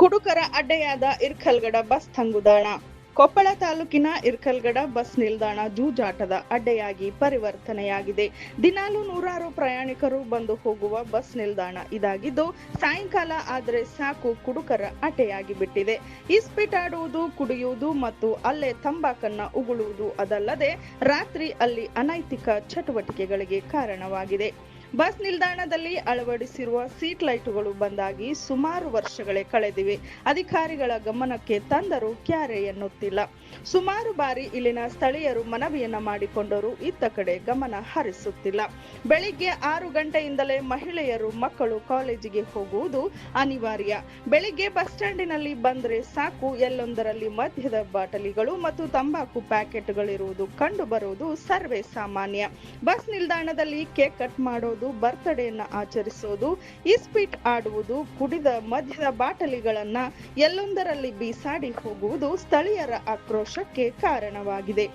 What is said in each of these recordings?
ಕುಡುಕರ ಅಡ್ಡೆಯಾದ Irkalgada bus ತಂಗುದಾಣ. ಕೊಪ್ಪಳ ತಾಲೂಕಿನ Irkalgada bus ನಿಲ್ದಾಣ ಜೂಜಾಟದ ಅಡ್ಡೆಯಾಗಿ ಪರಿವರ್ತನೆಯಾಗಿದೆ. ದಿನಾಲು ನೂರಾರು ಪ್ರಯಾಣಿಕರು ಬಂದು ಹೋಗುವ ಬಸ್ ನಿಲ್ದಾಣ ಇದಾಗಿದ್ದು, ಸಾಯಂಕಾಲ ಆದರೆ ಸಾಕು ಕುಡುಕರ ಅಡ್ಡೆಯಾಗಿ ಬಿಟ್ಟಿದೆ. ಇಸ್ಪಿಟಾಡುವುದು ಕುಡಿಯುವುದು ಮತ್ತು ಅಲ್ಲೇ ತಂಬಾಕನ್ನ ಉಗುಳುವುದು ಅದಲ್ಲದೆ ರಾತ್ರಿ ಅಲ್ಲಿ ಅನೈತಿಕ ಚಟುವಟಿಕೆಗಳಿಗೆ ಕಾರಣವಾಗಿದೆ. ಬಸ್ ನಿಲ್ದಾಣದಲ್ಲಿ ಅಳವಡಿಸಿರುವ ಸೀಟ್ ಲೈಟುಗಳು ಬಂದಾಗಿ ಸುಮಾರು ವರ್ಷಗಳೇ ಕಳೆದಿವೆ. ಅಧಿಕಾರಿಗಳ ಗಮನಕ್ಕೆ ತಂದರೂ ಕ್ಯಾರೆ ಎನ್ನುತ್ತಿಲ್ಲ. ಸುಮಾರು ಬಾರಿ ಇಲ್ಲಿನ ಸ್ಥಳೀಯರು ಮನವಿಯನ್ನ ಮಾಡಿಕೊಂಡರೂ ಇತ್ತ ಕಡೆ ಗಮನ ಹರಿಸುತ್ತಿಲ್ಲ. ಬೆಳಿಗ್ಗೆ ಆರು ಗಂಟೆಯಿಂದಲೇ ಮಹಿಳೆಯರು ಮಕ್ಕಳು ಕಾಲೇಜಿಗೆ ಹೋಗುವುದು ಅನಿವಾರ್ಯ. ಬೆಳಿಗ್ಗೆ ಬಸ್ ಸ್ಟ್ಯಾಂಡಿನಲ್ಲಿ ಬಂದ್ರೆ ಸಾಕು, ಎಲ್ಲೊಂದರಲ್ಲಿ ಮದ್ಯದ ಬಾಟಲಿಗಳು ಮತ್ತು ತಂಬಾಕು ಪ್ಯಾಕೆಟ್ಗಳಿರುವುದು ಕಂಡು ಬರುವುದು ಸರ್ವೇ ಸಾಮಾನ್ಯ. ಬಸ್ ನಿಲ್ದಾಣದಲ್ಲಿ ಕೇಕ್ ಕಟ್ ಮಾಡೋದು ಬರ್ತ್ಡೇನ ಆಚರಿಸೋದು ಇಸ್ಪಿಟ್ ಆಡುವುದು, ಕುಡಿದ ಮದ್ಯದ ಬಾಟಲಿಗಳನ್ನ ಎಲ್ಲೊಂದರಲ್ಲಿ ಬೀಸಾಡಿ ಹೋಗುವುದು ಸ್ಥಳೀಯರ ಆಕ್ರೋಶಕ್ಕೆ ಕಾರಣವಾಗಿದೆ.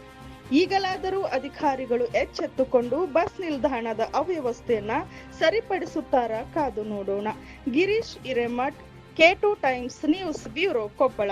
ಈಗಲಾದರೂ ಅಧಿಕಾರಿಗಳು ಎಚ್ಚೆತ್ತುಕೊಂಡು ಬಸ್ ನಿಲ್ದಾಣದ ಅವ್ಯವಸ್ಥೆಯನ್ನ ಸರಿಪಡಿಸುತ್ತಾರಾ ಕಾದು ನೋಡೋಣ. Girish Hiremath Times News bureau Koppal.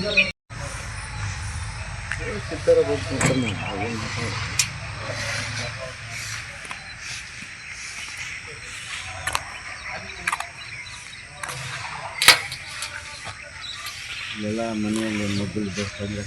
ನೋಡಿ ಮಹಾರಾಷ್ಟ್ರದ ಮಹಾರಾಷ್ಟ್ರ ಬಸ್ ಎಲ್ಲ ಮನೆಯಲ್ಲಿ ಮೊಬೈಲ್ ಬಸ್ ತಂದ್ರೆ